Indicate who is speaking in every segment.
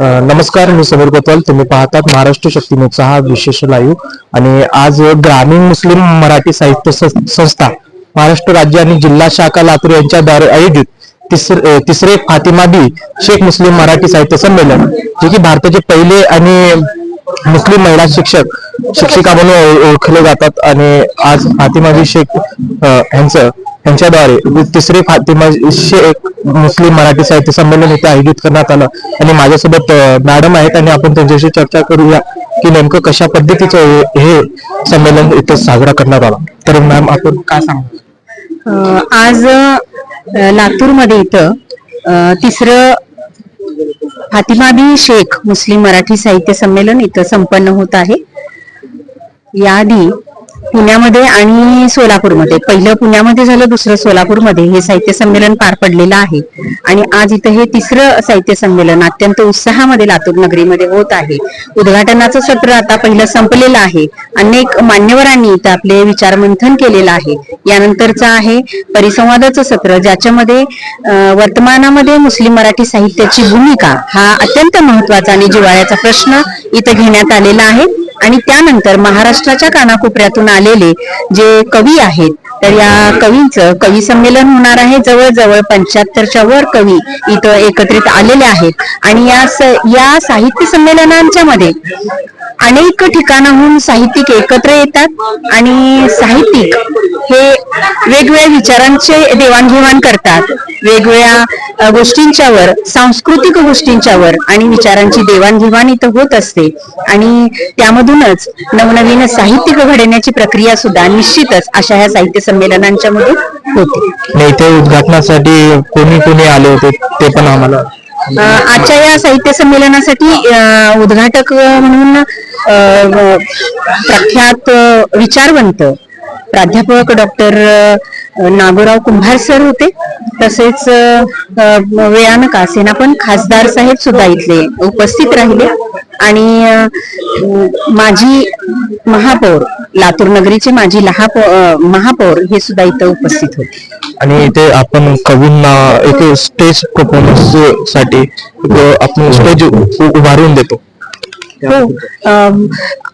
Speaker 1: नमस्कार मी समीर कोतवाल. तुम्ही पाहतात महाराष्ट्र शक्ती हा विशेष लाईव्ह आणि आज ग्रामीण मुस्लिम मराठी साहित्य सं- संस्था महाराष्ट्र राज्य आणि जिल्हा शाखा लातूर यांच्याद्वारे आयोजित तिसरे तिसरे फातिमा बी शेख मुस्लिम मराठी साहित्य संमेलन जे की भारताचे पहिले आणि मुस्लिम महिला शिक्षक शिक्षिका म्हणून ओळ- ओळखले जातात. आणि आज फातिमा बी शेख यांचं यांच्याद्वारे तिसरे फातिमा शेख मुस्लिम मराठी साहित्य संमेलन इथे आयोजित करण्यात आलं. आणि माझ्यासोबत मॅडम आहेत आणि आपण त्यांच्याशी चर्चा करूया की नेमकं कशा पद्धतीचं हे- संमेलन इथे साजरा करण्यात आला. तर मॅम आपण काय सांगू
Speaker 2: आज लातूरमध्ये इथं तिसरं फातिमाबी शेख मुस्लिम मराठी साहित्य संमेलन इथं संपन्न होत आहे. याआधी पुण्यामध्ये आणि सोलापूरमध्ये. पहिलं पुण्यामध्ये झालं दुसरं सोलापूरमध्ये. हे साहित्य संमेलन पार पडलेलं आहे. आणि आज इथं हे तिसरं साहित्य संमेलन अत्यंत उत्साहामध्ये लातूर नगरीमध्ये होत आहे. उद्घाटनाचं सत्र आता पहिलं संपलेलं आहे. अनेक मान्यवरांनी इथं आपले विचार मंथन केलेलं आहे. यानंतरचं आहे परिसंवादाचं सत्र ज्याच्यामध्ये वर्तमानामध्ये मुस्लिम मराठी साहित्याची भूमिका हा अत्यंत महत्त्वाचा आणि जिव्हाळ्याचा प्रश्न इथं घेण्यात आलेला आहे. आणि त्यानंतर महाराष्ट्राच्या कानाकोपऱ्यातून आलेले जे कवी आहेत तर या कवींचं कवी संमेलन होणार आहे. जवळजवळ पंच्याहत्तरच्या वर कवी इथं एकत्रित आलेले आहेत. आणि या स- या साहित्य संमेलनांच्या मध्ये अनेक ठिकाणाहून साहित्यिक एकत्र येतात आणि साहित्यिक हे वेगवेगळ्या विचारांचे देवाणघेवाण करतात. वेगवेगळ्या गोष्टींच्यावर सांस्कृतिक गोष्टींच्यावर आणि विचारांची देवाणघेवाण इथं होत असते. आणि त्यामधूनच नवनवीन साहित्य घडण्याची प्रक्रिया सुद्धा निश्चितच अशा ह्या साहित्य संमेलनांच्या मध्ये होते.
Speaker 1: इथे उद्घाटनासाठी कोणी कोणी आले होते ते पण आम्हाला.
Speaker 2: आजच्या या साहित्य संमेलनासाठी उद्घाटक म्हणून प्रख्यात विचारवंत प्राध्यापक डॉक्टर नागोराव कुंभार सर होते. तसेच अ, अ, वेळानं का खासदार साहेब सुद्धा इथले उपस्थित राहिले. आणि माझी महापौर लातूर नगरीचे माझी लहापौर महापौर हे सुद्धा इथं उपस्थित होते.
Speaker 1: आणि इथे आपण कवींना एक स्टेज परफॉर्मन्ससाठी आपण स्टेज उभारून देतो.
Speaker 2: हो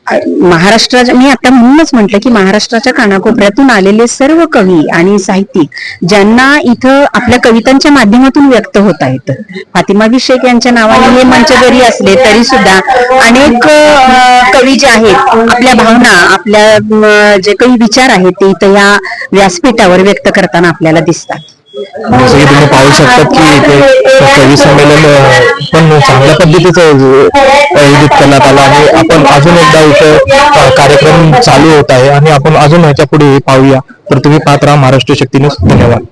Speaker 2: अ- महाराष्ट्राच्या मी आता म्हणूनच म्हटलं की महाराष्ट्राच्या कानाकोपऱ्यातून आलेले सर्व कवी आणि साहित्यिक ज्यांना इथं आपल्या कवितांच्या माध्यमातून व्यक्त होत आहेत. फातिमा शेख यांच्या नावाने हे मंच जरी असले तरी सुद्धा अनेक कवी जे आहेत आपल्या भावना आपल्या जे काही विचार आहेत ते इथं या व्यासपीठावर व्यक्त करताना आपल्याला दिसतात.
Speaker 1: म्हणजे जसं की तुम्ही पाहू शकतात की इथे कवी संमेलन पण चांगल्या पद्धतीचं आयोजित करण्यात आलं आणि आपण अजून एकदा इथे कार्यक्रम चालू होत आहे आणि आपण अजून ह्याच्या पुढे पाहूया. तर तुम्ही पाहत राहा महाराष्ट्र शक्तीने धन्यवाद.